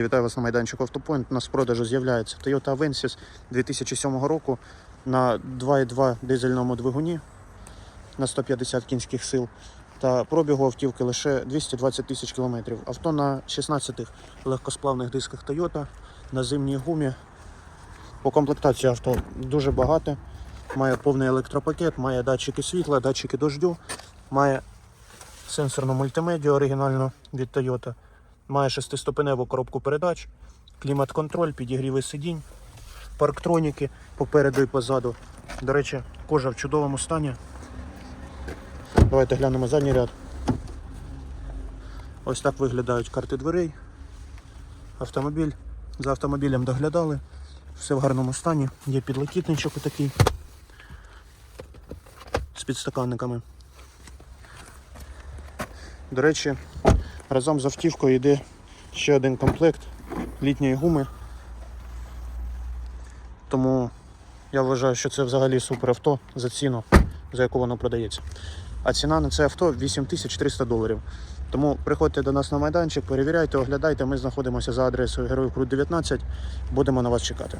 Вітаю вас на майданчику Автопоінт. У нас в продажу з'являється Toyota Avensis 2007 року на 2.2 дизельному двигуні на 150 кінських сил та пробігу автівки лише 220 тисяч кілометрів. Авто на 16 легкосплавних дисках Toyota на зимній гумі. По комплектації авто дуже багато. Має повний електропакет, має датчики світла, датчики дождю, має сенсорну мультимедіа оригінальну від Toyota. Має шестиступеневу коробку передач, клімат-контроль, підігріви сидінь, парктроніки попереду і позаду. До речі, кожа в чудовому стані. Давайте глянемо задній ряд. Ось так виглядають карти дверей. Автомобіль. За автомобілем доглядали. Все в гарному стані. Є підлокітничок отакий з підстаканниками. До речі, разом з автівкою йде ще один комплект літньої гуми. Тому я вважаю, що це взагалі супер авто за ціну, за яку воно продається. А ціна на це авто 8300 доларів. Тому приходьте до нас на майданчик, перевіряйте, оглядайте. Ми знаходимося за адресою Героїв Крут 19. Будемо на вас чекати.